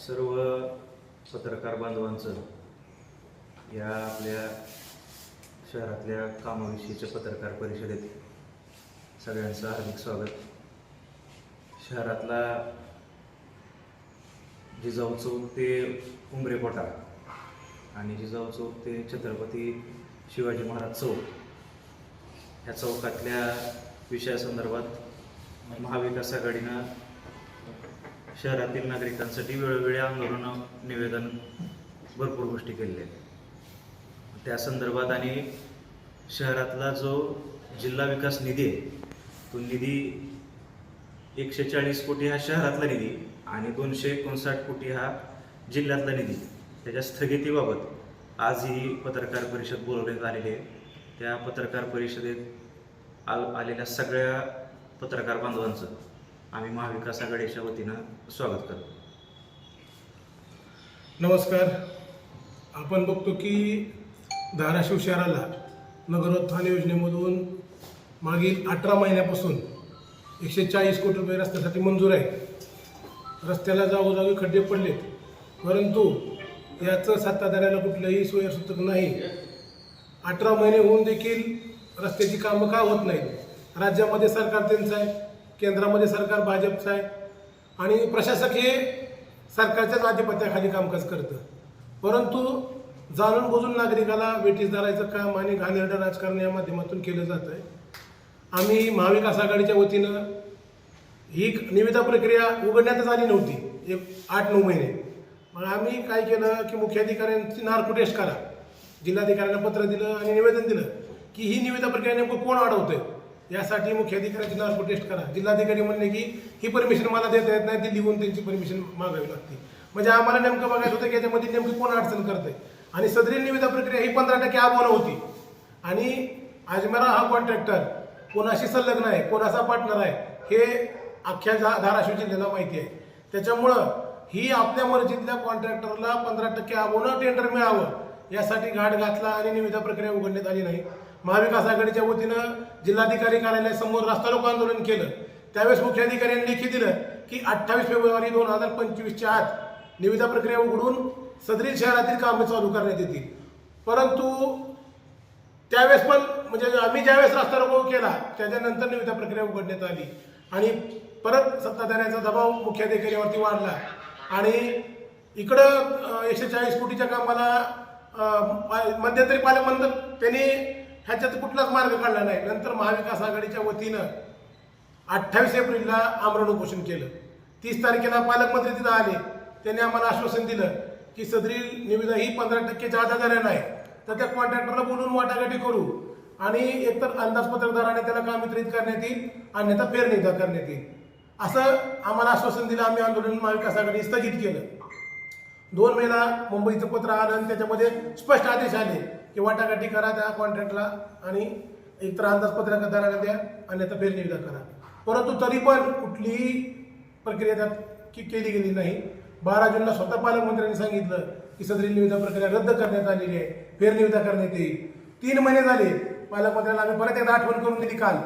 सर्व पत्रकार बांधवांचं या आपल्या शहरातल्या कामाविषयीच्या पत्रकार परिषदेत सगळ्यांचं हार्दिक स्वागत. शहरातला जिजाऊ चौक ते उंबरे कोटा आणि जिजाऊ चौक ते छत्रपती शिवाजी महाराज चौक ह्या चौकातल्या विषयासंदर्भात महाविकास आघाडीनं शहरातील नागरिकांसाठी वेळोवेळी आंदोलन निवेदन भरपूर गोष्टी केलेल्या आहेत. त्या संदर्भात आणि शहरातला जो जिल्हा विकास निधी आहे तो निधी एकशे चाळीस कोटी हा शहरातला निधी आणि दोनशे एकोणसाठ कोटी हा जिल्ह्यातला निधी त्याच्या स्थगितीबाबत आज ही पत्रकार परिषद बोलवण्यात आलेली आहे. त्या पत्रकार परिषदेत आल आलेल्या सगळ्या पत्रकार बांधवांचं आम्ही महाविकास आघाडीच्या वतीनं स्वागत करतो. नमस्कार. आपण बघतो की धाराशिव शहराला नगरोत्थान योजनेमधून मागील अठरा महिन्यापासून एकशे चाळीस कोटी रुपये रस्त्यासाठी मंजूर आहे. रस्त्याला जागोजागी खड्डे पडलेत. परंतु याचं सत्ताधाऱ्याला कुठलंही सोयीसूत्रक नाही. अठरा महिने होऊन देखील रस्त्याची कामं का होत नाहीत? राज्यामध्ये सरकार त्यांचं आहे. केंद्रामध्ये सरकार भाजपचं आहे. आणि प्रशासक हे सरकारच्याच आधिपत्याखाली कामकाज करतं. परंतु जाणून बुजून नागरिकाला वेटीस धरायचं काम आणि घाणेरडं राजकारण या माध्यमातून केलं जात आहे. आम्ही महाविकास आघाडीच्या वतीनं ही निविदा प्रक्रिया उघडण्यातच आली नव्हती एक आठ नऊ महिने. मग आम्ही काय केलं की मुख्याधिकाऱ्यांची नार्को टेस्ट करा. जिल्हाधिकाऱ्यांना पत्र दिलं आणि निवेदन दिलं की ही निविदा प्रक्रिया नेमकं कोण अडवतंय यासाठी मुख्याधिकाऱ्यांची नाव टेस्ट करा. जिल्हाधिकारी म्हणले की ही परमिशन मला देता येत नाही ती लिहून त्यांची परमिशन मागावी लागते. म्हणजे आम्हाला नेमकं बघायचं होतं की याच्यामध्ये नेमकं कोण अडचण करतंय. आणि सदरी निविदा प्रक्रिया ही पंधरा टक्के आव्हानं होती. आणि अजमेरा हा कॉन्ट्रॅक्टर कोणाशी संलग्न आहे कोणाचा पार्टनर आहे हे अख्ख्या जा धाराशिव जिल्ह्याला माहिती आहे. त्याच्यामुळं ही आपल्या मर्जीतल्या कॉन्ट्रॅक्टरला पंधरा टक्के आव्हानं टेंडर मिळावं यासाठी घाट घातला आणि निविदा प्रक्रिया उघडण्यात आली नाही. महाविकास आघाडीच्या वतीनं जिल्हाधिकारी कार्यालयासमोर रास्ता रोको आंदोलन केलं. त्यावेळेस मुख्याधिकाऱ्यांनी लेखी दिलं की अठ्ठावीस फेब्रुवारी दोन हजार पंचवीसच्या आत निविदा प्रक्रिया उघडून सदरील शहरातील कामे चालू करण्यात येतील. परंतु त्यावेळेस पण म्हणजे आम्ही ज्यावेळेस रास्ता रोको केला त्याच्यानंतर निविदा प्रक्रिया उघडण्यात आली. आणि परत सत्ताधाऱ्यांचा दबाव मुख्याधिकाऱ्यावरती वाढला. आणि इकडं एकशे चाळीस कोटीच्या कामाला मध्यंतरी पालकमंत्री त्यांनी ह्याच्यात कुठलाच मार्ग काढला नाही. नंतर महाविकास आघाडीच्या वतीनं अठ्ठावीस एप्रिलला आमरण उपोषण केलं. तीस तारखेला पालकमंत्री तिथं आले. त्यांनी आम्हाला आश्वासन दिलं की सदरी निविदा ही पंधरा टक्के जादा झाल्या नाही. तर त्या कॉन्ट्रॅक्टरला बोलून वाटाघाटी करू. आणि एकतर अंदाजपत्रकदाराने त्याला काम वितरित करण्यात येईल अन्यथा फेरनिविदा करण्यात येईल. असं आम्हाला आश्वासन दिलं. आम्ही आंदोलन महाविकास आघाडी स्थगित केलं. दोन मेला मुंबईचं पत्र आलं आणि त्याच्यामध्ये स्पष्ट आदेश आले. की वाटाघाटी करा त्या कॉन्ट्रॅक्टला आणि एकतर अंदाजपत्रक दराला द्या आणि आता फेरनिविदा करा. परंतु तरी पण कुठलीही प्रक्रिया त्यात की केली गेली नाही. बारा जूनला स्वतः पालकमंत्र्यांनी सांगितलं की सदरी निविदा प्रक्रिया रद्द करण्यात आलेली आहे फेरनिविदा करण्यात येईल. तीन महिने झाले पालकमंत्र्यांना आम्ही परत एकदा आठवण करून दिली काल.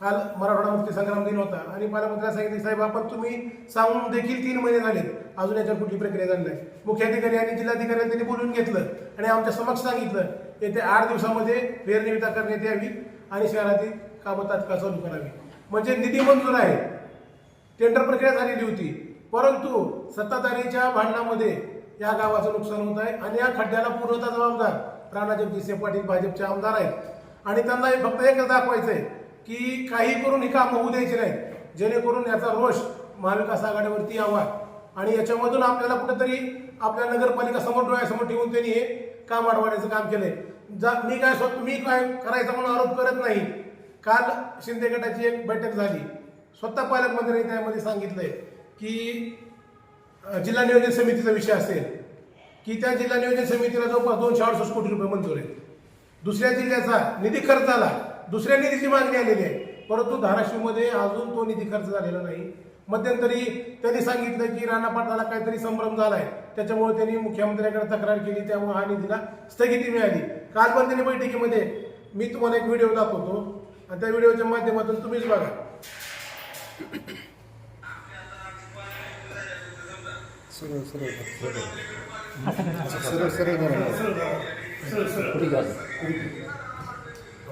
काल मराठवाडा मुक्ती संग्राम दिन होता आणि पालकमंत्र्यांना सांगितले साहेब आपण तुम्ही सांगून देखील तीन महिने झाले अजून याच्यावर कुठली प्रक्रिया झाली नाही. मुख्याधिकारी आणि जिल्हाधिकाऱ्यांनी त्यांनी बोलून घेतलं आणि आमच्या समक्ष सांगितलं येत्या आठ दिवसामध्ये फेरनिविदा करण्यात यावी आणि शहरातील कामं तात्काळ चालू करावी. म्हणजे निधी मंजूर आहे. टेंडर प्रक्रिया झालेली होती. परंतु सत्ताधारीच्या भांडणामध्ये या गावाचं नुकसान होत आहे आणि या खड्ड्याला पूर्णतः जबाबदार राणा जगदीशसिंह पाटील भाजपचे आमदार आहेत. आणि त्यांना फक्त एकच दाखवायचं आहे की काही करून ही कामं होऊ द्यायची नाहीत जेणेकरून याचा रोष महाविकास आघाडीवरती यावा. आणि याच्यामधून आपल्याला कुठेतरी आपल्या नगरपालिका समोर डोळ्यासमोर ठेवून त्यांनी हे काम अडवाण्याचं काम केलंय. जा मी काय स्वतः मी काय करायचा म्हणून आरोप करत नाही. काल शिंदे गटाची एक बैठक झाली. स्वतः पालकमंत्र्यांनी त्यामध्ये सांगितलंय की जिल्हा नियोजन समितीचा विषय असेल की त्या जिल्हा नियोजन समितीला जवळपास दोनशे अडुसष्ट कोटी रुपये मंजूर आहेत. दुसऱ्या जिल्ह्याचा निधी खर्च आला. दुसऱ्या निधीची मागणी आलेली आहे. परंतु धाराशिवमध्ये अजून तो निधी खर्च झालेला नाही. मध्यंतरी त्यांनी सांगितलं की राणा पाटलाला काहीतरी संभ्रम झाला आहे त्याच्यामुळे त्यांनी मुख्यमंत्र्यांकडे तक्रार केली त्यामुळे हा निधीला स्थगिती मिळाली. काल पण त्यांनी बैठकीमध्ये मी तुम्हाला एक व्हिडिओ दाखवतो. आणि त्या व्हिडिओच्या माध्यमातून तुम्हीच बघा. सरळ सरळ सरळ. सरळ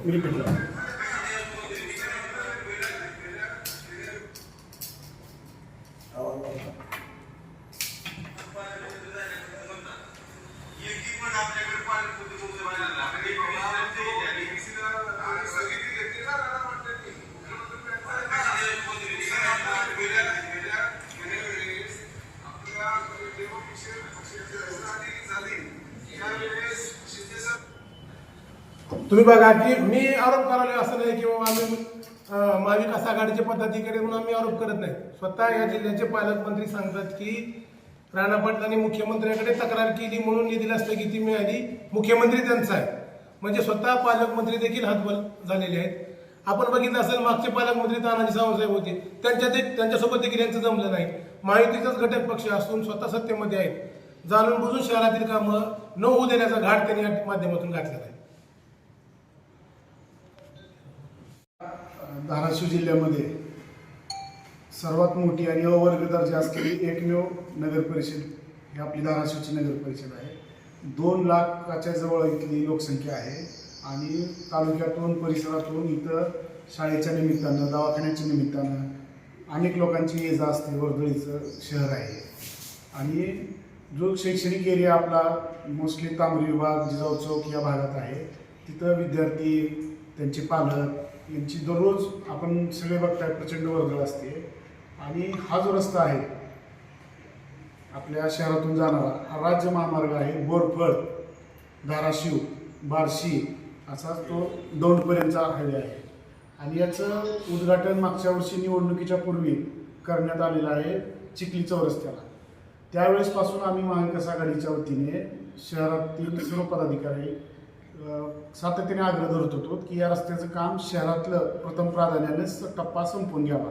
धरा सरळ सरळ पुढे घ्या. रिपीट करा. तुम्ही बघा की मी आरोप करायला असं नाही की बाबा आम्ही अं, महाविकास आघाडीच्या पद्धतीकडे म्हणून आम्ही आरोप करत नाही. स्वतः या जिल्ह्याचे पालकमंत्री सांगतात की राणा पाटलांनी मुख्यमंत्र्यांकडे तक्रार केली म्हणून निधीला स्थगिती मिळाली. मुख्यमंत्री त्यांचा आहे. म्हणजे स्वतः पालकमंत्री देखील हातबल झालेले आहेत. आपण बघितलं असेल मागचे पालकमंत्री तानाजी सावंतसाहेब होते. त्यांच्या ते त्यांच्यासोबत देखील यांचं जमलं नाही. महायुतीचाच घटक पक्ष असून स्वतः सत्तेमध्ये आहेत. जाणून बुजून शहरातील कामं न होऊ देण्याचा घाट त्यांनी या माध्यमातून घातलेला आहे. धाराशिव जिल्ह्यामध्ये सर्वात मोठी आणि अवर्ग दर्जा असलेली एकमेव नगर परिषद ही आपली धाराशिवची नगर परिषद आहे. दोन लाखाच्या जवळ इथली लोकसंख्या आहे आणि तालुक्यातून परिसरातून इथं शाळेच्या निमित्तानं दवाखान्याच्या निमित्तानं अनेक लोकांची ये जा असते. वर्दळीचं शहर आहे. आणि जो शैक्षणिक एरिया आपला मोस्टली तांबरी विभाग जिजाऊ चौक या भागात आहे तिथं विद्यार्थी त्यांचे पालक यांची दररोज आपण सगळे बघताय प्रचंड वर्दळ असते. आणि हा जो रस्ता आहे आपल्या शहरातून जाणारा हा राज्य महामार्ग आहे बोरफळ धाराशिव बार्शी असा तो दौंडपर्यंतचा हायवे आहे. आणि याचं उद्घाटन मागच्या वर्षी निवडणुकीच्या पूर्वी करण्यात आलेलं आहे चिखली चौरस्त्याला. त्यावेळेसपासून आम्ही महाविकास आघाडीच्या वतीने शहरातील सर्व पदाधिकारी सातत्याने आग्रह धरत होतो की या रस्त्याचं काम शहरातलं प्रथम प्राधान्याने टप्पा संपून घ्यावा.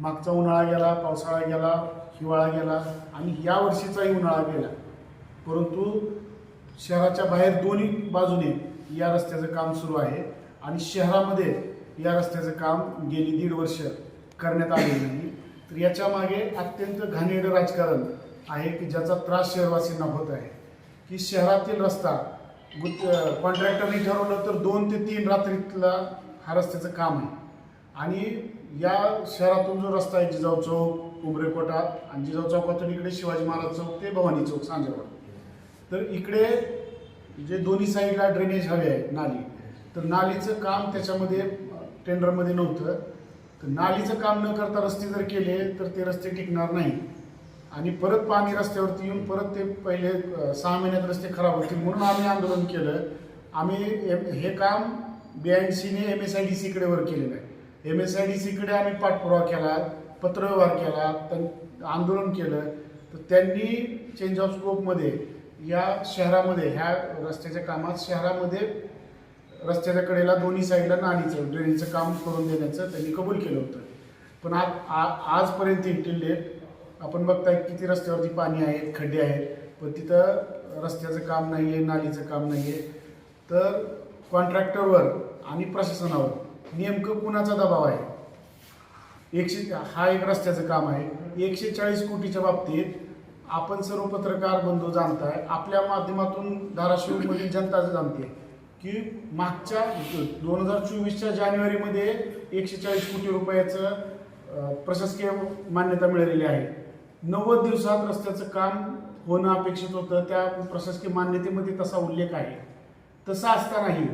मागचा उन्हाळा गेला पावसाळा गेला हिवाळा गेला आणि या वर्षीचाही उन्हाळा गेला. परंतु शहराच्या बाहेर दोन्ही बाजूने या रस्त्याचं काम सुरू आहे आणि शहरामध्ये या रस्त्याचं काम गेली दीड वर्ष करण्यात आलेलं नाही. तर याच्या मागे अत्यंत घाणेरडं राजकारण आहे की ज्याचा त्रास शहरवासींना होत आहे. की शहरातील रस्ता कॉन्ट्रॅक्टरने ठरवलं तर दोन ते तीन रात्रीतला हा रस्त्याचं काम आहे. आणि या शहरातून जो रस्ता आहे जिजाऊ चौक उमरेकोटा आणि जिजाऊ चौकातून इकडे शिवाजी महाराज चौक ते भवानी चौक सांजेवाड तर इकडे जे दोन्ही साईडला ड्रेनेज हवे आहे नाली. तर नालीचं काम त्याच्यामध्ये टेंडरमध्ये नव्हतं. तर नालीचं काम न करता रस्ते जर केले तर ते रस्ते टिकणार नाही. आणि परत पाणी रस्त्यावरती येऊन परत ते पहिले सहा महिन्यात रस्ते खराब होतील म्हणून आम्ही आंदोलन केलं. आम्ही एम- हे काम बी आय सीने एम एस आय डी सीकडे वर केलेलं आहे. एम एस आय डी सीकडे आम्ही पाठपुरावा केला पत्रव्यवहार केला त्यां- आंदोलन केलं. तर त्यांनी चेंज ऑफ स्कोपमध्ये या शहरामध्ये ह्या रस्त्याच्या कामात शहरामध्ये रस्त्याच्या कडेला दोन्ही साईडला नाणीचं ड्रेनेजचं काम करून देण्याचं त्यांनी कबूल केलं होतं. पण आज आ- आजपर्यंत इंटिल डेट आपण बघताय किती रस्त्यावरती पाणी आहेत खड्डे आहेत पण तिथं रस्त्याचं काम नाही आहे नालीचं काम नाही आहे तर कॉन्ट्रॅक्टरवर आणि प्रशासनावर नेमकं कुणाचा दबाव आहे? एकशे हा एक रस्त्याचं काम आहे. एकशे चाळीस कोटीच्या बाबतीत आपण सर्व पत्रकार बंधू जाणताय आपल्या माध्यमातून धाराशिवमधील जनता जाणते की मागच्या दोन हजार चोवीसच्या जानेवारीमध्ये एकशे चाळीस कोटी रुपयाचं प्रशासकीय मान्यता मिळालेली आहे. नव्वद दिवसात रस्त्याचं काम होणं अपेक्षित होतं. त्या प्रशासकीय मान्यतेमध्ये तसा उल्लेख आहे. तसा असतानाही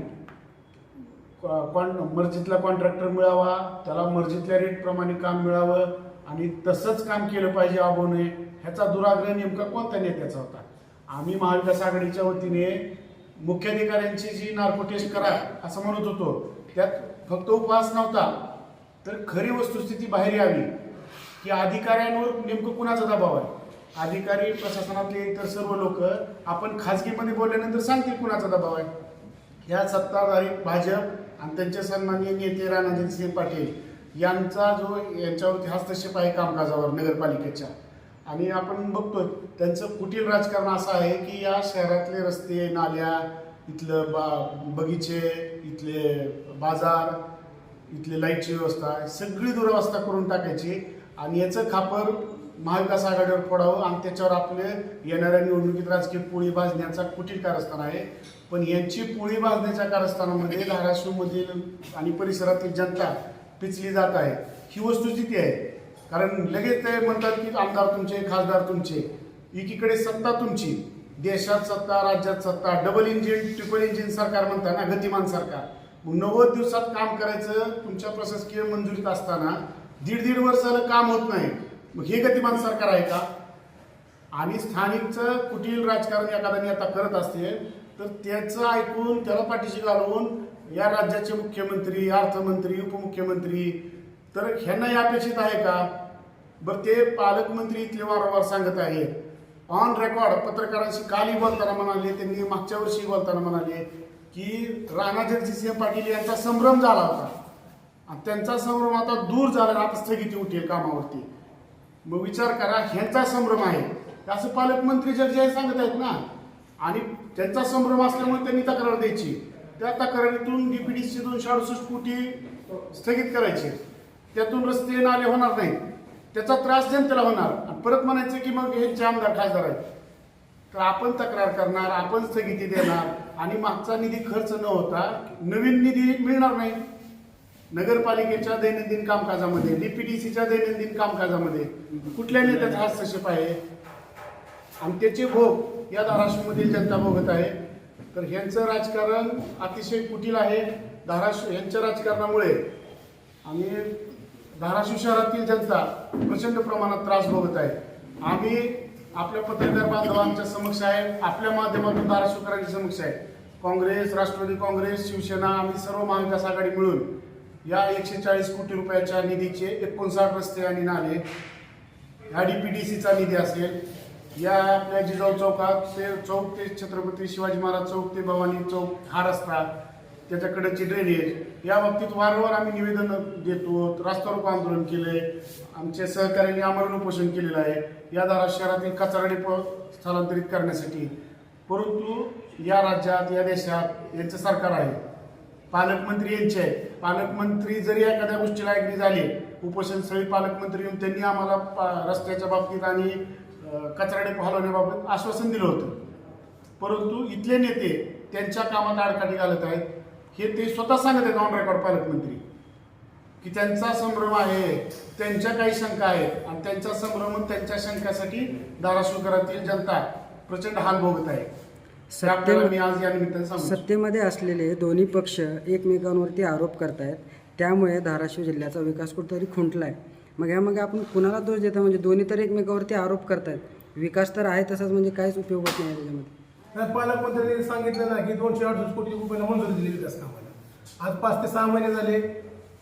कॉन मर्जीतला कॉन्ट्रॅक्टर मिळावा त्याला मर्जीतल्या रेटप्रमाणे काम मिळावं आणि तसंच काम केलं पाहिजे अबोने ह्याचा दुराग्रह नेमका कोणत्या नेत्याचा होता? आम्ही महाविकास आघाडीच्या वतीने मुख्याधिकाऱ्यांची जी नार्को टेस्ट करा असं म्हणत होतो. त्यात फक्त उपवास नव्हता तर खरी वस्तुस्थिती बाहेर यावी. की अधिकाऱ्यांवर नेमकं कुणाचा दबाव आहे? अधिकारी प्रशासनातले इतर सर्व लोक आपण खाजगीमध्ये बोलल्यानंतर सांगतील कुणाचा दबाव आहे. ह्या सत्ताधारी भाजप आणि त्यांचे सन्माननीय नेते राणाजन सिंह पाटील यांचा जो यांच्यावरती हस्तक्षेप आहे कामकाजावर नगरपालिकेच्या. आणि आपण बघतो त्यांचं कुटील राजकारण असं आहे की या शहरातले रस्ते नाल्या इथलं बा बगीचे इथले बाजार इथले लाईटची व्यवस्था सगळी दुरावस्था करून टाकायची. आणि याचं खापर महाविकास आघाडीवर फोडावं आणि त्याच्यावर आपले येणाऱ्या निवडणुकीत राजकीय पोळी भाजण्याचा कुटील कारस्थान आहे. पण यांची पोळी भाजण्याच्या कारस्थानामध्ये धाराशिवमधील आणि परिसरातील जनता पिचली जात आहे. ही वस्तुस्थिती आहे. कारण लगेच ते म्हणतात की आमदार तुमचे खासदार तुमचे. एकीकडे सत्ता तुमची. देशात सत्ता राज्यात सत्ता. डबल इंजिन ट्रिपल इंजिन सरकार म्हणता ना गतिमान सरकार. मग नव्वद दिवसात काम करायचं तुमच्या प्रशासकीय मंजुरीत असताना दीड दीड वर्षाला काम होत नाही. मग हे गतिमान सरकार आहे का? आणि स्थानिकचं कुटील राजकारण एखादा नेता करत असते तर त्याचं ऐकून त्याला पाठीशी घालून या राज्याचे मुख्यमंत्री अर्थमंत्री उपमुख्यमंत्री तर ह्यांना हे अपेक्षित आहे का? बरं ते पालकमंत्री इथले वारंवार सांगत आहेत ऑन रेकॉर्ड पत्रकारांशी कालही बोलताना म्हणाले त्यांनी मागच्या वर्षी बोलताना म्हणाले की राणा जगजितसिंह पाटील यांचा संभ्रम झाला होता. आणि त्यांचा संभ्रम आता दूर झाला आता स्थगिती उठेल कामावरती. मग विचार करा ह्यांचा संभ्रम आहे. असं पालकमंत्री जगजाहीर सांगत आहेत ना. आणि त्यांचा संभ्रम असल्यामुळे त्यांनी तक्रार द्यायची. त्या तक्रारीतून डीपीडीसी दोनशे अडुसष्ट कोटी स्थगित करायचे. त्यातून रस्ते नाले होणार नाहीत त्याचा त्रास जनतेला होणार. आणि परत म्हणायचं की मग हे आमदार खासदार आहेत तर आपण तक्रार करणार आपण स्थगिती देणार. आणि मागचा निधी खर्च न होता नवीन निधी मिळणार नाही. नगरपालिकेच्या दैनंदिन कामकाजामध्ये डीपीडीसीच्या दैनंदिन कामकाजामध्ये कुठल्या नेत्याचा हस्तक्षेप आहे? आणि त्याचे भोग या धाराशिवमधील जनता भोगत आहे. तर ह्यांचं राजकारण अतिशय कुटील आहे. धाराशिव यांच्या राजकारणामुळे आणि धाराशिव शहरातील जनता प्रचंड प्रमाणात त्रास भोगत आहे. आम्ही आपल्या पत्रकार बांधवांच्या समक्ष आहे. आपल्या माध्यमातून धाराशिवकरांच्या समक्ष आहे. काँग्रेस राष्ट्रवादी काँग्रेस शिवसेना आम्ही सर्व महाविकास आघाडी मिळून या एकशे चाळीस कोटी रुपयाच्या निधीचे एकोणसाठ रस्ते आणि नाले ह्या सीचा निधी असेल या आपल्या जिजाऊ चौकात ते चौक ते छत्रपती शिवाजी महाराज चौक ते भवानी चौक हा रस्ता त्याच्याकडची ड्रेनेज या बाबतीत वारंवार आम्ही निवेदन देतो रास्ता रोको आंदोलन केले आमच्या सहकार्याने आमरण उपोषण केलेलं आहे या दारा शहरातील कचरा डेपो स्थलांतरित करण्यासाठी. परंतु या राज्यात या देशात यांचं सरकार आहे. पालकमंत्री यांचे आहे पालकमंत्री जरी एखाद्या गोष्टीला ॲग्री झाली उपोषणस्थळी पालकमंत्री येऊन त्यांनी आम्हाला पा- रस्त्याच्या बाबतीत आणि कचराडे हलवण्याबाबत आश्वासन दिलं होतं. परंतु इथले नेते त्यांच्या कामात आडकाठी घालत आहेत. हे ते स्वतः सांगत आहेत ऑन रेकॉर्ड पालकमंत्री की त्यांचा संभ्रम आहे त्यांच्या काही शंका आहेत. आणि त्यांचा संभ्रम त्यांच्या शंकासाठी धाराशिवकरातील जनता प्रचंड हाल भोगत आहे. आपल्याला मी आज या निमित्ताने सांगू इच्छितो. सत्तेमध्ये असलेले दोन्ही पक्ष एकमेकांवरती आरोप करतायत. त्यामुळे धाराशिव जिल्ह्याचा विकास कुठेतरी खुंटला आहे मग यामागे आपण कुणाला दोष देतो? म्हणजे दोन्ही तर एकमेकावरती आरोप करतायत. विकास तर आहे तसाच म्हणजे काहीच उपयोग होत नाही त्याच्यामध्ये. नाही, पालकमंत्र्यांनी सांगितलं ना की दोनशे अडुसष्ट कोटी रुपयाला मंजुरी दिली विकास कामाला. आज पाच ते सहा महिने झाले.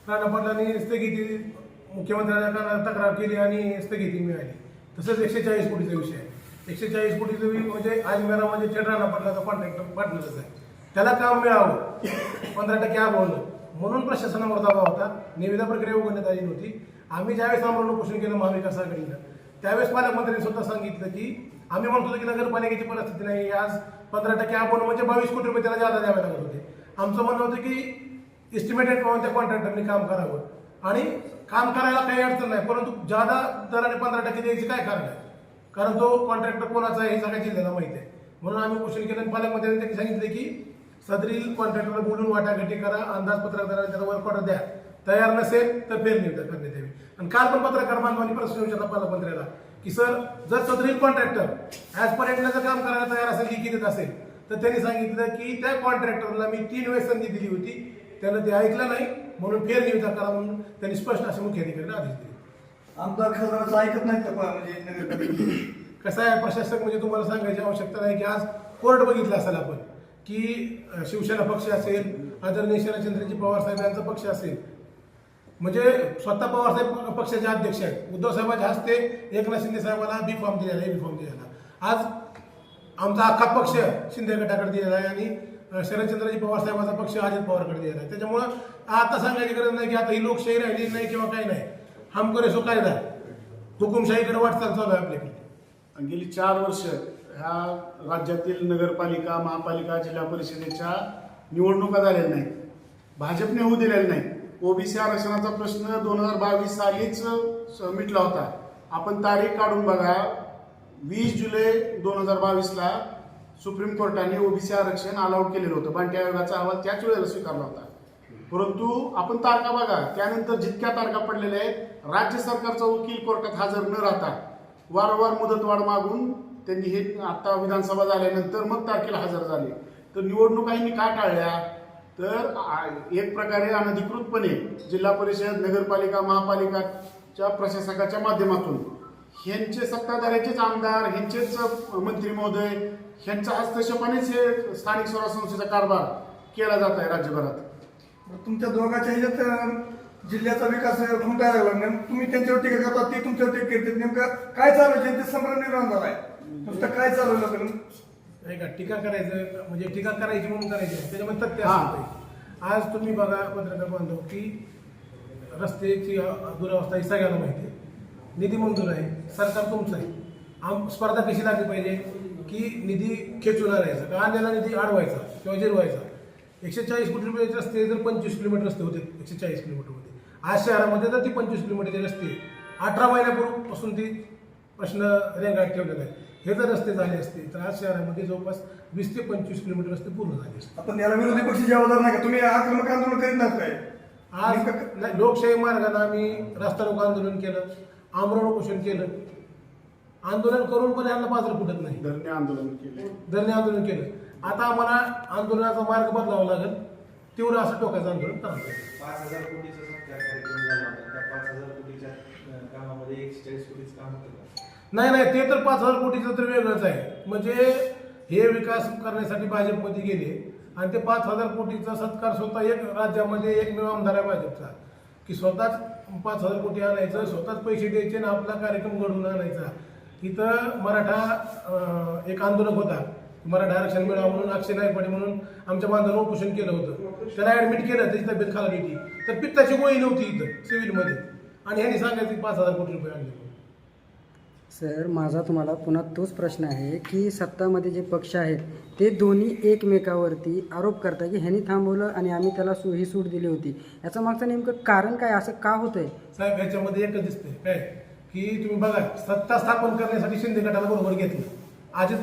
राणा पाटलांनी स्थगिती मुख्यमंत्र्यांना तक्रार केली आणि स्थगिती मिळाली. तसंच एकशे चाळीस कोटीचा विषय आहे. एकशे चाळीस कोटीचा वि- म्हणजे आजमेरा म्हणजे थेट पडला कॉन्ट्रॅक्टर पार्टनरच आहे. त्याला काम मिळावं. पंधरा टक्के आबवलं म्हणून प्रशासनावर दबाव होता. निविदा प्रक्रिया उघडण्यात आली नव्हती. आम्ही ज्यावेळेस आमरण उपोषण केलं महाविकास आघाडीनं त्यावेळेस पालकमंत्र्यांनी स्वतः सांगितलं की आम्ही म्हणत होतो की नगरपालिकेची परिस्थिती नाही आज पंधरा टक्के आपण म्हणजे बावीस कोटी रुपये त्याला जादा द्यावे लागत होते. आमचं म्हणणं होतं की एस्टिमेटेड प्रमाणे त्या कॉन्ट्रॅक्टरने काम करावं. आणि काम करायला काही अडचण नाही परंतु जादा दराने पंधरा टक्के द्यायची काय कारण आहे? कारण तो कॉन्ट्रॅक्टर कोणाचा आहे हे सगळ्या जिल्ह्याला माहिती आहे. म्हणून आम्ही क्वेश्चन केलं आणि पालकमंत्र्यांनी त्यांनी सांगितलं की सदरील कॉन्ट्रॅक्टरला बोलून वाटाघाटी करा अंदाजपत्रक करा त्याला वर्क ऑर्डर द्या. तयार नसेल तर पेरणी करण्यात यावी. आणि काल पण पत्रकार बांधवांनी प्रश्न विचारला पालकमंत्र्याला की सर जर सदरील कॉन्ट्रॅक्टर ॲज पर जर काम करायला तयार असेल लिखित देत असेल तर त्यांनी सांगितलं की त्या कॉन्ट्रॅक्टरला मी तीन वेळेस संधी दिली होती. त्यानं ते ऐकलं नाही म्हणून फेरनिविदा करा म्हणून त्यांनी स्पष्ट असे मुख्याधिकाऱ्यांना आदेश दिले. आमदार खासदाराचं ऐकत नाहीत का पा- म्हणजे कसं आहे प्रशासक म्हणजे तुम्हाला सांगायची आवश्यकता नाही की आज कोर्ट बघितलं असेल आपण की अं, शिवसेना पक्ष असेल आदरणीय शरदचंद्रजी पवार साहेब यांचा पक्ष असेल. म्हणजे स्वतः पवार साहेब पक्षाचे अध्यक्ष आहेत. उद्धव साहेबांच्या हस्ते एकनाथ शिंदे साहेबांना बी फॉर्म दिलेला आहे बी फॉर्म दिलेला आज आमचा अख्खा पक्ष शिंदे गटाकडे दिलेला आहे आणि अं, शरदचंद्रजी पवार साहेबांचा पक्ष अजित पवारकडे दिलेला आहे. त्याच्यामुळं आता सांगायची गरज नाही की आता ही लोकशाही राहिली नाही किंवा काही नाही. हम करे सो कायदा हुकुमशाहीकडे वाटचाल चालू आहे आपल्याकडे. आणि गेली चार वर्ष ह्या राज्यातील नगरपालिका महापालिका जिल्हा परिषदेच्या निवडणुका झालेल्या नाहीत. भाजपने होऊ दिलेल्या नाही ओबीसी आरक्षणाचा प्रश्न दोन हजार बावीस सालीच मिटला होता. आपण तारीख काढून बघा. वीस जुलै दोन हजार बावीसला सुप्रीम कोर्टाने ओबीसी आरक्षण अलाउड केलेलं होतं. बांटी आयोगाचा अहवाल त्याच वेळेला स्वीकारला होता. परंतु आपण तारखा बघा त्यानंतर जितक्या तारखा पडलेल्या आहेत राज्य सरकारचा वकील कोर्टात हजर न राहता वारंवार मुदतवाढ मागून त्यांनी हे आता विधानसभा झाल्यानंतर मग तारखेला हजर झाले. तर निवडणुकांनी का टाळल्या? तर एक प्रकारे अनधिकृतपणे जिल्हा परिषद नगरपालिका महापालिकाच्या प्रशासकाच्या माध्यमातून ह्यांचे सत्ताधाऱ्याचेच आमदार ह्यांचेच मंत्री महोदय ह्यांच्या हस्तक्षेपानेच हे स्थानिक स्वराज्य संस्थेचा कारभार केला जात आहे राज्यभरात. तुमच्या दोघांच्या ह्याच्यात जिल्ह्याचा विकास खुंटायला लागला. नेमकं तुम्ही त्यांच्यावर टीका करता ते तुमच्यावर टीका करतात. नेमकं काय चालू आहे? जनतेत संभ्रम निर्माण झाला आहे. नुसतं काय चालू आहे लोकांना? नाही का? टीका करायचं म्हणजे टीका करायची म्हणून करायची. त्याच्यामध्ये तथ्य हा. असलं पाहिजे. आज तुम्ही बघा पत्रकार बांधव की रस्त्याची दुरावस्था ही सगळ्यांना माहिती आहे. निधी मंजूर आहे. सरकार तुमचं आहे. आम स्पर्धा कशी लागली पाहिजे? की निधी खेचून आणायचा का आणलेला निधी अडवायचा किंवा जिरवायचा? एकशे चाळीस कोटी रुपयाचे रस्ते जर पंचवीस किलोमीटर रस्ते होते एकशे चाळीस किलोमीटरमध्ये आज शहरामध्ये तर ती पंचवीस किलोमीटरचे रस्ते अठरा महिन्यापूर्वीपासून ती प्रश्न रेंगाट ठेवलेला आहे हे जर रस्ते झाले असते तर आज शहरामध्ये जवळपास वीस ते पंचवीस किलोमीटर रस्ते पूर्ण झाले असते. आपण याला विरोधी पक्ष जबाबदार नाही का? तुम्ही आक्रमक आंदोलन करीत नाहीत काय? आज नाही, लोकशाही मार्गाने आम्ही रस्ता रोको आंदोलन केलं आमरण उपोषण केलं. आंदोलन करून पण यांना पात्र फुटत नाही. धरणे आंदोलन केले. धरणे आंदोलन केलं. आता आम्हाला आंदोलनाचा मार्ग बदलावा लागेल. तीव्र असं टोकाचं आंदोलन लागेल पाच हजार कोटीचा सत्कार कार्यक्रम झाला होता. त्या पाच हजार कोटीच्या अं, कामामध्ये एकशे चाळीस कोटीचं काम केलं. नाही नाही ते तर पाच हजार कोटीचं तर वेगळंच आहे. म्हणजे हे विकास करण्यासाठी भाजपमध्ये गेले आणि ते पाच हजार कोटीचा सत्कार स्वतः एक राज्यामध्ये एकमेव आमदार आहे भाजपचा. की स्वतःच पाच हजार कोटी आणायचं स्वतःच पैसे द्यायचे आणि आपला कार्यक्रम घडवून आणायचा. इथं मराठा अं, एक आंदोलक होता. मराठा आरक्षण मिळावं म्हणून अक्षय नायकवाडी म्हणून आमच्या बांधवांना उपोषण केलं होतं. त्याला ऍडमिट केलं त्याची तब्येत खालावली होती. तर पित्ताची गोळी नव्हती इथं सिव्हिलमध्ये. आणि ह्यांनी सांगायचं की पाच हजार कोटी रुपये आणले. सर माझा तुम्हाला पुन्हा तोच प्रश्न आहे की सत्तामध्ये जे पक्ष आहेत ते दोन्ही एकमेकावरती आरोप करतात की ह्यांनी थांबवलं आणि आम्ही त्याला सु ही सूट दिली होती. याचं मागचं नेमकं कारण काय? असं का होतंय? साहेब याच्यामध्ये एकच दिसतंय. काय? की तुम्ही बघा सत्ता स्थापन करण्यासाठी शिंदे गटाला बरोबर घेतलं. अजित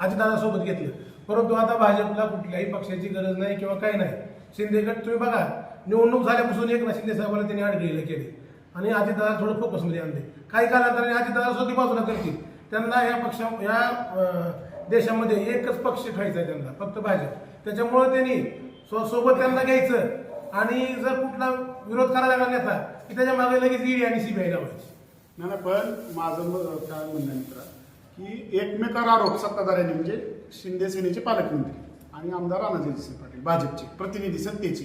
अजितदादासोबत घेतलं. परंतु आता भाजपला कुठल्याही पक्षाची गरज नाही किंवा काही नाही. शिंदे गट तुम्ही बघा निवडणूक झाल्यापासून एकनाथ शिंदे साहेबांना त्यांनी आडगळीला केले. आणि अजितदादा थोडं फोकसमध्ये आणले. काही कालांतराने अजितदादा स्वतः बाजूला करतील. त्यांना या पक्षा या देशामध्ये एकच पक्ष खायचा आहे त्यांना फक्त भाजप. त्याच्यामुळं त्यांनी स्वसोबत त्यांना घ्यायचं. आणि जर कुठला विरोध करायला लागला नेता की त्याच्यामागे लगेच ईडी आणि सीबीआय लावायची. नाही पण माझं काय म्हणणं मित्रा की एकमेकावर आरोप सत्ताधाऱ्यांनी म्हणजे शिंदे सेनेचे पालकमंत्री आणि आमदार राणाजी पाटील भाजपचे प्रतिनिधी सत्तेचे.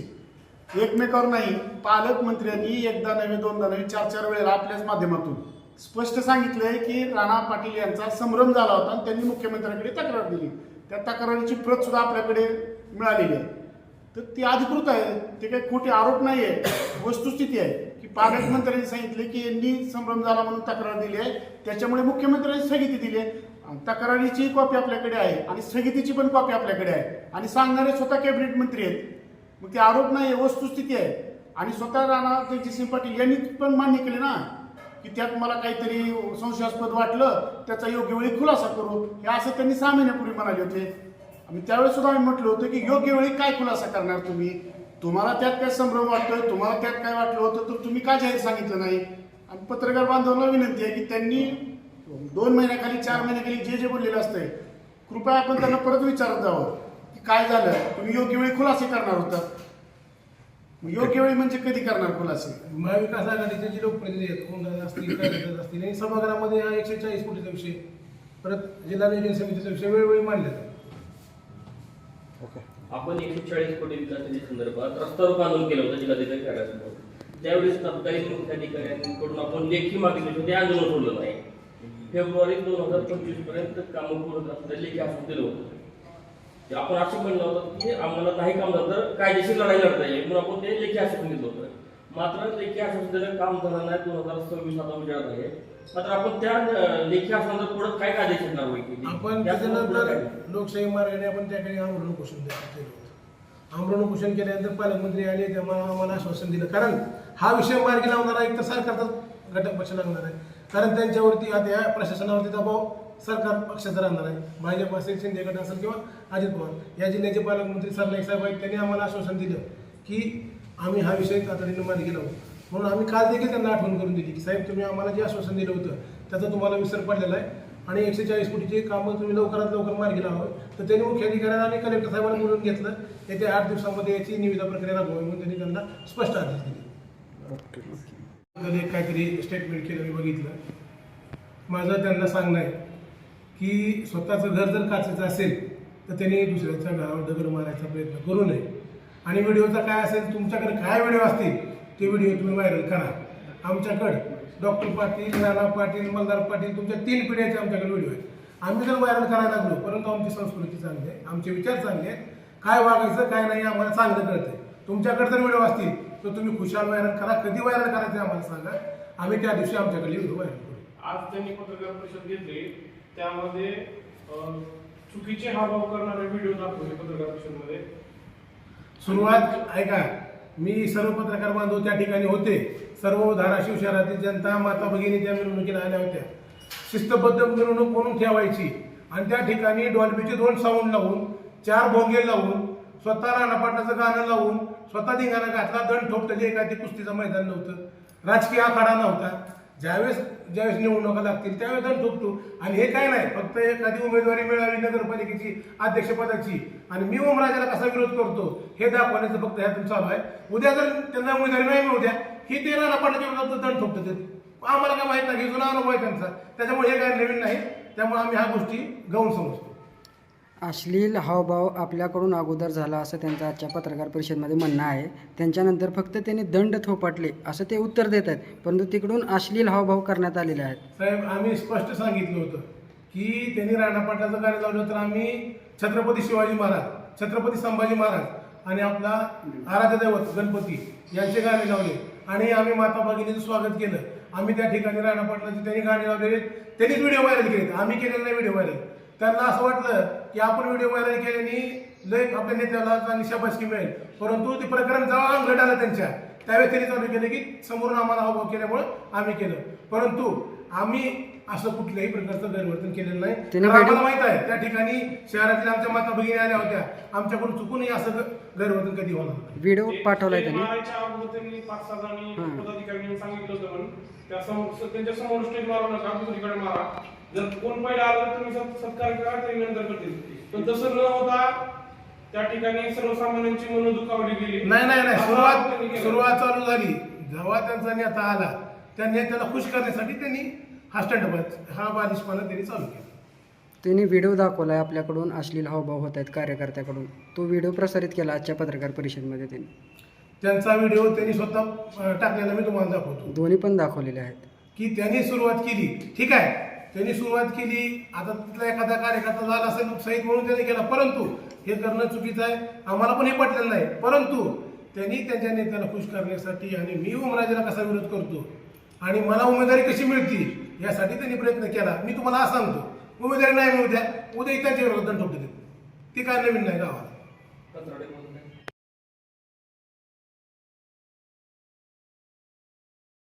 एकमेकावर नाही पालकमंत्र्यांनी एकदा नव्हे दोनदा नव्हे चार चार वेळेला आपल्याच माध्यमातून स्पष्ट सांगितलंय की राणा पाटील यांचा संभ्रम झाला होता आणि त्यांनी मुख्यमंत्र्यांकडे तक्रार दिली. त्या तक्रारीची प्रत सुद्धा आपल्याकडे मिळालेली आहे. तर ती अधिकृत आहे ते काही खोटे आरोप नाही आहे वस्तुस्थिती आहे. की पालकमंत्र्यांनी सांगितले की यांनी संभ्रम झाला म्हणून तक्रार दिली आहे. त्याच्यामुळे मुख्यमंत्र्यांनी स्थगिती दिली आहे. तक्रारीची कॉपी आपल्याकडे आहे. आणि स्थगितीची पण कॉपी आपल्याकडे आहे. आणि सांगणारे स्वतः कॅबिनेट मंत्री आहेत. मग ते आरोप नाही आहे वस्तुस्थिती आहे. आणि स्वतः राणा जयसिंग पाटील यांनी पण मान्य केले ना की त्यात मला काहीतरी संशयास्पद वाटलं त्याचा योग्य वेळी खुलासा करू. हे असं त्यांनी सहा महिन्यापूर्वी म्हणाले होते. आम्ही त्यावेळेस सुद्धा आम्ही म्हटलं होतं की योग्य वेळी काय खुलासा करणार तुम्ही? तुम्हाला त्यात काय संभ्रम वाटतोय तुम्हाला त्यात काय वाटलं होतं तर तुम्ही का जाहीर सांगितलं नाही? आणि पत्रकार बांधवांना विनंती आहे की त्यांनी दोन महिन्याखाली चार महिन्याखाली जे जे बोललेलं असतंय कृपया आपण त्यांना परत विचारत जावं की काय झालं. तुम्ही योग्य वेळी खुलासे करणार होता. योग्य वेळी म्हणजे कधी करणार खुलासे? महाविकास आघाडीचे जे लोकप्रतिनिधी आहेत ओमदादा असतील कार्यकर्ते असतील आणि सभागृहामध्ये हा एकशे चाळीस कोटीचा विषय परत जिल्हा नियोजन समितीचा विषय वेळोवेळी मांडला जातो आपण एकशे चाळीस कोटी विकास निधी संदर्भात रस्ता रोको आंदोलन केलं होतं जिल्हाधिकारी कार्यालयासमोर. त्यावेळेस तत्कालीन मुख्याधिकाऱ्यांकडून आपण लेखी मागितली होती ते आंदोलन सोडलं नाही फेब्रुवारी दोन हजार पंचवीसपर्यंत कामं पूर्ण असलेलं लेखी आश्वासन दिलं होतं. आपण असं म्हणलं होतं की आम्हाला नाही काम झालं तर कायदेशीर लढाई लढता येईल म्हणून आपण ते लेखी आश्वासन दिलं होतं. मात्र लेखी आश्वासन दिलं काम झालं नाही दोन हजार सव्वीस आता विचारत आहे. मात्र आपण त्या लेखी पुढे काय कारवाई केली आपण? त्याच्यानंतर लोकशाही मार्गाने आपण त्या ठिकाणी आमरण उपोषण केलं होतं. आमरण उपोषण केल्यानंतर पालकमंत्री आले तेव्हा आम्हाला आश्वासन दिलं. कारण हा विषय मार्गी लावणारा एक तर सरकारचा घटक पक्ष लागणार आहे. कारण त्यांच्यावरती आता या प्रशासनावरती दबाव सरकार पक्षाचा राहणार आहे. भाजप असेल शिंदे गट असेल किंवा अजित पवार. या जिल्ह्याचे पालकमंत्री सरनाईक साहेब आहेत त्यांनी आम्हाला आश्वासन दिलं की आम्ही हा विषय तातडीनं मार्गी लावू. म्हणून आम्ही काल देखील त्यांना आठवण करून दिली की साहेब तुम्ही आम्हाला जे आश्वासन दिलं होतं त्याचा तुम्हाला विसर पडलेला आहे. आणि एकशे चाळीस कोटीची कामं तुम्ही लवकरात लवकर मार्गी लावावं. तर त्यांनी मुख्याधिकाऱ्यांना आणि कलेक्टर साहेबांना बोलून घेतलं. येत्या आठ दिवसामध्ये याची निविदा प्रक्रिया राबवावी म्हणून त्यांनी त्यांना स्पष्ट आदेश दिले. एक काहीतरी स्टेटमेंट केलं मी बघितलं. माझं त्यांना सांगणं आहे की स्वतःचं घर जर काचेचं असेल तर त्यांनी दुसऱ्याच्या घरावर दगड मारायचा प्रयत्न करू नये. आणि व्हिडिओचा काय असेल तुमच्याकडे काय व्हिडिओ असतील ते व्हिडिओ तुम्ही व्हायरल करा. आमच्याकडे डॉक्टर पाटील नाना पाटील मल्हार पाटील तुमच्या तीन पिढ्याचे आमच्याकडे व्हिडिओ आहेत. आम्ही जर व्हायरल करायला लागलो परंतु आमची संस्कृती चांगली आहे आमचे विचार चांगले आहेत काय वागायचं काय नाही आम्हाला चांगलं कळतंय. तुमच्याकडे जर व्हिडिओ असतील तर तुम्ही खुशाल व्हायरल करा. कधी व्हायरल करायचे आम्हाला सांगा. आम्ही त्या दिवशी आमच्याकडे व्हिडिओ व्हायरल करू. आज त्यांनी पत्रकार परिषद घेतली. त्यामध्ये चुकीचे हावभाव करणारे व्हिडिओ दाखवले पत्रकार परिषदमध्ये. सुरुवात ऐका. मी सर्व पत्रकार बांधव त्या ठिकाणी होते. सर्व धाराशिव शहरातील जनता माता भगिनी त्या मिरवणुकीला आल्या होत्या. शिस्तबद्ध मिरवणूक म्हणून ठेवायची? आणि त्या ठिकाणी डॉल्बीचे दोन साऊंड लावून चार भोंगे लावून स्वतः राणापाटाचं गाणं लावून स्वतः धिंगाणा घातला दण ठोकटली एखादी कुस्तीचं मैदान नव्हतं. राजकीय आखाडा नव्हता. ज्यावेळेस ज्यावेळेस निवडणुका लागतील त्यावेळेस दंड झोपतो आणि हे काय नाही फक्त एखादी उमेदवारी मिळावी नगरपालिकेची अध्यक्षपदाची. आणि मी ओमराजाला कसा विरोध करतो हे दाखवण्याचं फक्त ह्यातून चालू आहे. उद्या जर त्यांना उमेदवारी नाही मिळू द्या ही ते राणा पाटाच्या विरोधात दंड ठोकतात आम्हाला काय माहीत नाही हे जुना अनुभव आहे त्यांचा. त्याच्यामुळे हे काय नवीन नाही. त्यामुळे आम्ही ह्या गोष्टी गौण समजतो. अश्लील हावभाव आपल्याकडून अगोदर झाला असं त्यांचं आजच्या पत्रकार परिषदेमध्ये म्हणणं आहे. त्यांच्यानंतर फक्त त्यांनी दंड थोपटले असं ते उत्तर देत आहेत. परंतु तिकडून अश्लील हावभाव करण्यात आलेले आहेत. साहेब आम्ही स्पष्ट सांगितलं होतं की त्यांनी राणापाटाचं कार्य लावलं तर आम्ही छत्रपती शिवाजी महाराज छत्रपती संभाजी महाराज आणि आपला आराध्य दैवत गणपती यांचे गाणे लावले. आणि आम्ही माता भगिनीचं स्वागत केलं. आम्ही त्या ठिकाणी राणापाटलाचे त्यांनी गाणे लावलेले त्यांनीच व्हिडिओ व्हायरल केले आम्ही केलेले नाही व्हिडिओ व्हायरल. त्यांना असं वाटलं की आपण व्हिडिओ व्हायरल केल्याने लय आपल्या नेत्याला चांगली शाबासकी मिळेल. परंतु ते प्रकरण जेव्हा अंगलट आलं त्यांच्या. त्यावेळेस त्यांनी चालू केलं की समोरून आम्हाला हावभाव केल्यामुळं आम्ही केलं. परंतु आम्ही असं कुठल्याही प्रकारचं गैरवर्तन केलेलं नाही. आम्हाला माहीत आहे त्या ठिकाणी शहरातील आमच्या माता भगिनी आल्या होत्या. आमच्याकडून चुकूनही असं ग- गैरवर्तन कधी होणार नाही. व्हिडिओ पाठवलाय त्यांनी. पाच सहा. पदाधिकाऱ्यांनी सांगितलं होतं म्हणून त्या समोर त्यांच्यासमोर स्टेज मारू नका दुसरीकडे मारा. जर कोण पहिले आलं तर तुम्ही सत- सत्कार करा ते नंतर करतील. पण तसं न होता त्या ठिकाणी सर्वसामान्यांची मन दुखावली गेली. नाही नाही नाही. सुरुवात. सुरुवात चालू झाली. जेव्हा त्यांचा नेता आला त्या नेत्याला खुश करण्यासाठी त्यांनी हा स्टंट हा बालिशपणा त्यांनी चालू केला. त्यांनी व्हिडिओ दाखवलाय आपल्याकडून अश्लील हावभाव होत आहेत कार्यकर्त्याकडून. तो व्हिडिओ प्रसारित केला आजच्या पत्रकार परिषदेमध्ये त्यांनी. त्यांचा व्हिडिओ त्यांनी स्वतः टाकलेला मी तुम्हाला दाखवतो. दोन्ही पण दाखवलेले आहेत. की त्यांनी सुरुवात केली. ठीक आहे. त्यांनी सुरुवात केली. आता तिथला एखादा कार्यकर्ता झाला असेल उत्साहित म्हणून त्यांनी केला. परंतु हे करणं चुकीचं आहे. आम्हाला पण हे पटलेलं नाही. परंतु त्यांनी त्यांच्या नेत्याला खुश करण्यासाठी आणि मी उमराजेला कसा विरोध करतो आणि मला उमेदवारी कशी मिळते यासाठी त्यांनी प्रयत्न केला. मी तुम्हाला असं सांगतो. उमेदवारी नाही मिळू द्या. उद्या त्यांच्या विरोधात ठोकते ते काय नवीन नाही गावाला.